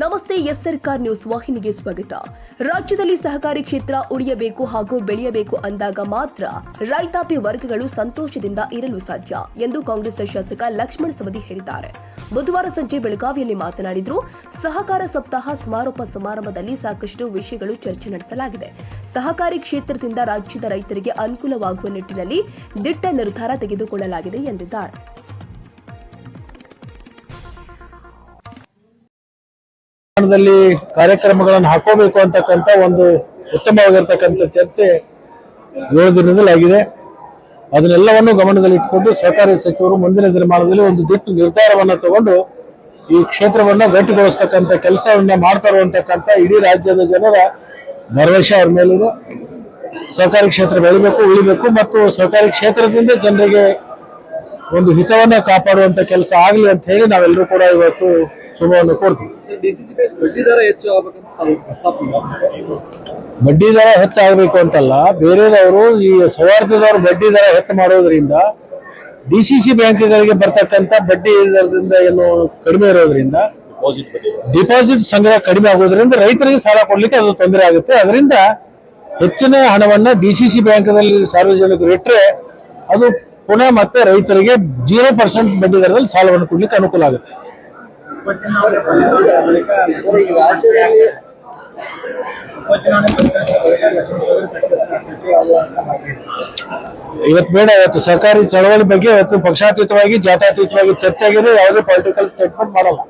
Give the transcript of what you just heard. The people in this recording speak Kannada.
ನಮಸ್ತೆ ಎಸ್ ಸರ್ಕಾರ್ ನ್ಯೂಸ್ ವಾಹಿನಿಗೆ ಸ್ವಾಗತ. ರಾಜ್ಯದಲ್ಲಿ ಸಹಕಾರಿ ಕ್ಷೇತ್ರ ಉಳಿಯಬೇಕು ಹಾಗೂ ಬೆಳೆಯಬೇಕು ಅಂದಾಗ ಮಾತ್ರ ರೈತಾಪಿ ವರ್ಗಗಳು ಸಂತೋಷದಿಂದ ಇರಲು ಸಾಧ್ಯ ಎಂದು ಕಾಂಗ್ರೆಸ್ ಶಾಸಕ ಲಕ್ಷ್ಮಣ್ ಸವದಿ ಹೇಳಿದ್ದಾರೆ. ಬುಧವಾರ ಸಂಜೆ ಬೆಳಗಾವಿಯಲ್ಲಿ ಮಾತನಾಡಿದ್ರು, ಸಹಕಾರ ಸಪ್ತಾಹ ಸಮಾರೋಪ ಸಮಾರಂಭದಲ್ಲಿ ಸಾಕಷ್ಟು ವಿಷಯಗಳು ಚರ್ಚೆ ನಡೆಸಲಾಗಿದೆ. ಸಹಕಾರಿ ಕ್ಷೇತ್ರದಿಂದ ರಾಜ್ಯದ ರೈತರಿಗೆ ಅನುಕೂಲವಾಗುವ ನಿಟ್ಟಿನಲ್ಲಿ ದಿಟ್ಟ ನಿರ್ಧಾರ ತೆಗೆದುಕೊಳ್ಳಲಾಗಿದೆ ಎಂದಿದ್ದಾರೆ. ಪ್ರಮಾಣದಲ್ಲಿ ಕಾರ್ಯಕ್ರಮಗಳನ್ನು ಹಾಕೋಬೇಕು ಅಂತಕ್ಕಂಥ ಒಂದು ಉತ್ತಮವಾಗಿರ್ತಕ್ಕಂಥ ಚರ್ಚೆ ಏಳು ದಿನದಲ್ಲಿ ಅದನ್ನೆಲ್ಲವನ್ನು ಗಮನದಲ್ಲಿಟ್ಟುಕೊಂಡು ಸಹಕಾರಿ ಸಚಿವರು ಮುಂದಿನ ದಿನಮಾನದಲ್ಲಿ ಒಂದು ದಿಟ್ಟು ನಿರ್ಧಾರವನ್ನು ತಗೊಂಡು ಈ ಕ್ಷೇತ್ರವನ್ನು ಗಟ್ಟಿಗೊಳಿಸ್ತಕ್ಕಂಥ ಕೆಲಸವನ್ನ ಮಾಡ್ತಾರೆ ಅಂತಕ್ಕಂಥ ಇಡೀ ರಾಜ್ಯದ ಜನರ ಭರವಸೆ ಅವ್ರ ಮೇಲಿದೆ. ಸಹಕಾರಿ ಕ್ಷೇತ್ರ ಬೆಳಿಬೇಕು, ಉಳಿಬೇಕು ಮತ್ತು ಸಹಕಾರಿ ಕ್ಷೇತ್ರದಿಂದ ಜನರಿಗೆ ಒಂದು ಹಿತವನ್ನ ಕಾಪಾಡುವಂತ ಕೆಲಸ ಆಗಲಿ ಅಂತ ಹೇಳಿ ನಾವೆಲ್ಲರೂ ಕೂಡ ಇವತ್ತು ಶುಭವನ್ನು ಕೋರ್ತೀವಿ. ಡಿಸಿಸಿ ಬಡ್ಡಿ ದರ ಹೆಚ್ಚು. ಬಡ್ಡಿ ಹೆಚ್ಚಾಗಬೇಕು ಅಂತಲ್ಲ ಬೇರೆದವರು ಈ ಸೌಹಾರ್ದದವರು ಬಡ್ಡಿ ದರ ಹೆಚ್ಚು ಮಾಡೋದ್ರಿಂದ ಡಿ ಸಿ ಸಿ ಬ್ಯಾಂಕ್ಗಳಿಗೆ ಬರ್ತಕ್ಕಂಥ ಬಡ್ಡಿ ದರದಿಂದ ಏನು ಕಡಿಮೆ ಇರೋದ್ರಿಂದ ಡಿಪಾಸಿಟ್ ಸಂಗ್ರಹ ಕಡಿಮೆ ಆಗೋದ್ರಿಂದ ರೈತರಿಗೆ ಸಾಲ ಕೊಡ್ಲಿಕ್ಕೆ ಅದು ತೊಂದರೆ ಆಗುತ್ತೆ. ಅದರಿಂದ ಹೆಚ್ಚಿನ ಹಣವನ್ನ ಡಿ ಸಿ ಸಿ ಬ್ಯಾಂಕ್ನಲ್ಲಿ ಸಾರ್ವಜನಿಕರು ಇಟ್ಟರೆ ಅದು ಪುನಃ ಮತ್ತೆ ರೈತರಿಗೆ ಜೀರೋ ಪರ್ಸೆಂಟ್ ಬಡ್ಡಿ ದರದಲ್ಲಿ ಸಾಲವನ್ನು ಕೊಡ್ಲಿಕ್ಕೆ ಅನುಕೂಲ ಆಗುತ್ತೆ. ಇವತ್ತು ಬೇಡ, ಇವತ್ತು ಸರ್ಕಾರಿ ಚಳವಳಿ ಬಗ್ಗೆ ಇವತ್ತು ಪಕ್ಷಾತೀತವಾಗಿ, ಜಾತ್ಯಾತೀತವಾಗಿ ಚರ್ಚೆ ಆಗಿದೆ, ಯಾವುದೇ ಪೊಲಿಟಿಕಲ್ ಸ್ಟೇಟ್ಮೆಂಟ್ ಮಾಡಲ್ಲ.